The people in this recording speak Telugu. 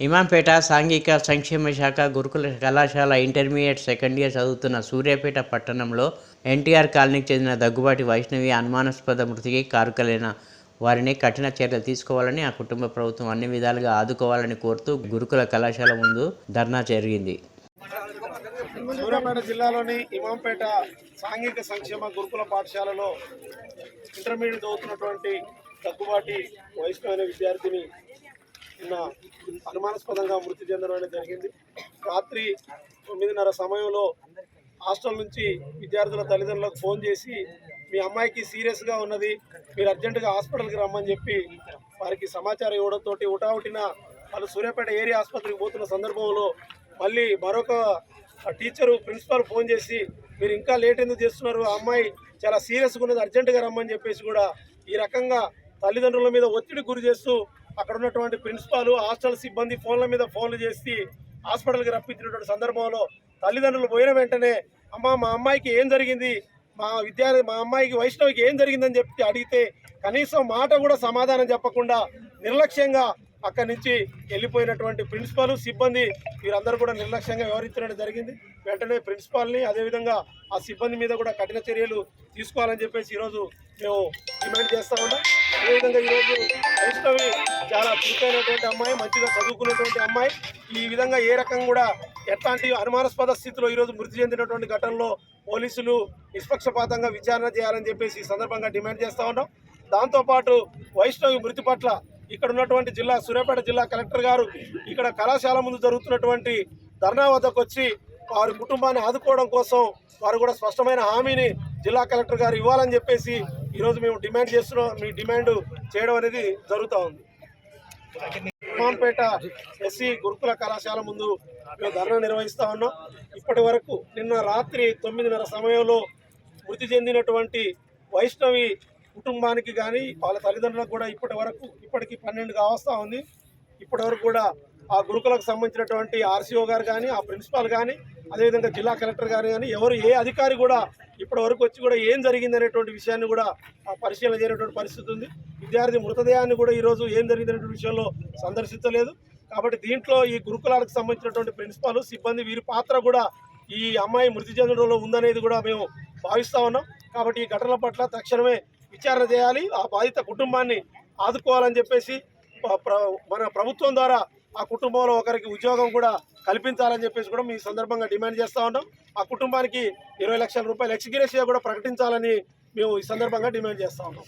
ఇమాంపేట సాంఘిక సంక్షేమ శాఖ గురుకుల కళాశాల ఇంటర్మీడియట్ సెకండ్ ఇయర్ చదువుతున్న సూర్యాపేట పట్టణంలో ఎన్టీఆర్ కాలనీకి చెందిన దగ్గుబాటి వైష్ణవి అనుమానాస్పద మృతికి కారుకలైన వారిని కఠిన చర్యలు తీసుకోవాలని ఆ కుటుంబ ప్రభుత్వం అన్ని విధాలుగా ఆదుకోవాలని కోరుతూ గురుకుల కళాశాల ముందు ధర్నా జరిగింది. సూర్యాపేట జిల్లాలోని ఇమాంపేట సాంఘిక సంక్షేమ గురుకుల పాఠశాలలో ఇంటర్మీడియట్ చదువుతున్నటువంటి దగ్గుబాటి వైష్ణవ్ విద్యార్థిని నిన్న అనుమానాస్పదంగా మృతి చెందడం అనేది జరిగింది. రాత్రి తొమ్మిదిన్నర సమయంలో హాస్టల్ నుంచి విద్యార్థుల తల్లిదండ్రులకు ఫోన్ చేసి మీ అమ్మాయికి సీరియస్గా ఉన్నది మీరు అర్జెంటుగా హాస్పిటల్కి రమ్మని చెప్పి వారికి సమాచారం ఇవ్వడంతో ఉటావుటిన వాళ్ళు సూర్యాపేట ఏరియా ఆసుపత్రికి పోతున్న సందర్భంలో మళ్ళీ మరొక టీచరు ప్రిన్సిపాల్ ఫోన్ చేసి మీరు ఇంకా లేట్ ఎందుకు చేస్తున్నారు? ఆ అమ్మాయి చాలా సీరియస్గా ఉన్నది అర్జెంటుగా రమ్మని చెప్పేసి కూడా ఈ రకంగా తల్లిదండ్రుల మీద ఒత్తిడి గురి చేస్తూ అక్కడ ఉన్నటువంటి ప్రిన్సిపాల్ హాస్టల్ సిబ్బంది ఫోన్ల మీద ఫోన్లు చేసి హాస్పిటల్కి రప్పించినటువంటి సందర్భంలో తల్లిదండ్రులు పోయిన వెంటనే అమ్మ మా అమ్మాయికి ఏం జరిగింది? మా విద్యార్థి మా అమ్మాయికి వైష్ణవికి ఏం జరిగిందని చెప్పి అడిగితే కనీసం మాట కూడా సమాధానం చెప్పకుండా నిర్లక్ష్యంగా అక్కడి నుంచి వెళ్ళిపోయినటువంటి ప్రిన్సిపాల్ సిబ్బంది వీరందరూ కూడా నిర్లక్ష్యంగా వ్యవహరించడం జరిగింది. వెంటనే ప్రిన్సిపాల్ని అదేవిధంగా ఆ సిబ్బంది మీద కూడా కఠిన చర్యలు తీసుకోవాలని చెప్పేసి ఈరోజు మేము డిమాండ్ చేస్తా ఉన్నాం. అదేవిధంగా ఈరోజు వైష్ణవి చాలా చురుకైనటువంటి అమ్మాయి మంచిగా చదువుకున్నటువంటి అమ్మాయి. ఈ విధంగా ఏ రకం కూడా ఎట్లాంటి అనుమానాస్పద స్థితిలో ఈరోజు మృతి చెందినటువంటి ఘటనలో పోలీసులు నిష్పక్షపాతంగా విచారణ చేయాలని చెప్పేసి ఈ సందర్భంగా డిమాండ్ చేస్తూ ఉన్నాం. దాంతోపాటు వైష్ణవి మృతి పట్ల ఇక్కడ ఉన్నటువంటి జిల్లా సూర్యాపేట జిల్లా కలెక్టర్ గారు ఇక్కడ కళాశాల ముందు జరుగుతున్నటువంటి ధర్నా వద్దకు వచ్చి వారి కుటుంబాన్ని ఆదుకోవడం కోసం వారు కూడా స్పష్టమైన హామీని జిల్లా కలెక్టర్ గారు ఇవ్వాలని చెప్పేసి ఈరోజు మేము డిమాండ్ చేస్తున్నాం. మీ డిమాండ్ చేయడం అనేది జరుగుతూ ఉంది. ఉమాంపేట ఎస్సీ గురుకుల కళాశాల ముందు మేము ధర్నా నిర్వహిస్తా ఉన్నాం. ఇప్పటి వరకు నిన్న రాత్రి తొమ్మిదిన్నర సమయంలో మృతి చెందినటువంటి వైష్ణవి కుటుంబానికి కానీ వాళ్ళ తల్లిదండ్రులకు కూడా ఇప్పటి వరకు ఇప్పటికి పన్నెండు కావస్తా ఉంది. ఇప్పటి వరకు కూడా ఆ గురుకులకు సంబంధించినటువంటి ఆర్సీఓ గారు కానీ ఆ ప్రిన్సిపాల్ కానీ అదేవిధంగా జిల్లా కలెక్టర్ గారు కానీ ఎవరు ఏ అధికారి కూడా ఇప్పటి వరకు వచ్చి కూడా ఏం జరిగింది అనేటువంటి విషయాన్ని కూడా పరిశీలన చేయనటువంటి పరిస్థితి ఉంది. విద్యార్థి మృతదేహాన్ని కూడా ఈరోజు ఏం జరిగిందనేటువంటి విషయంలో సందర్శించలేదు. కాబట్టి దీంట్లో ఈ గురుకులాలకు సంబంధించినటువంటి ప్రిన్సిపాల్ సిబ్బంది వీరి పాత్ర కూడా ఈ అమ్మాయి మృతి చెందడంలో ఉందనేది కూడా మేము భావిస్తా ఉన్నాం. కాబట్టి ఈ ఘటనల పట్ల తక్షణమే విచారణ చేయాలి. ఆ బాధిత కుటుంబాన్ని ఆదుకోవాలని చెప్పేసి మన ప్రభుత్వం ద్వారా ఆ కుటుంబంలో ఒకరికి ఉద్యోగం కూడా కల్పించాలని చెప్పేసి కూడా మీ సందర్భంగా డిమాండ్ చేస్తూ ఉన్నాం. ఆ కుటుంబానికి ఇరవై లక్షల రూపాయలు ఎక్స్గ్రేషియా కూడా ప్రకటించాలని మేము ఈ సందర్భంగా డిమాండ్ చేస్తా ఉన్నాం.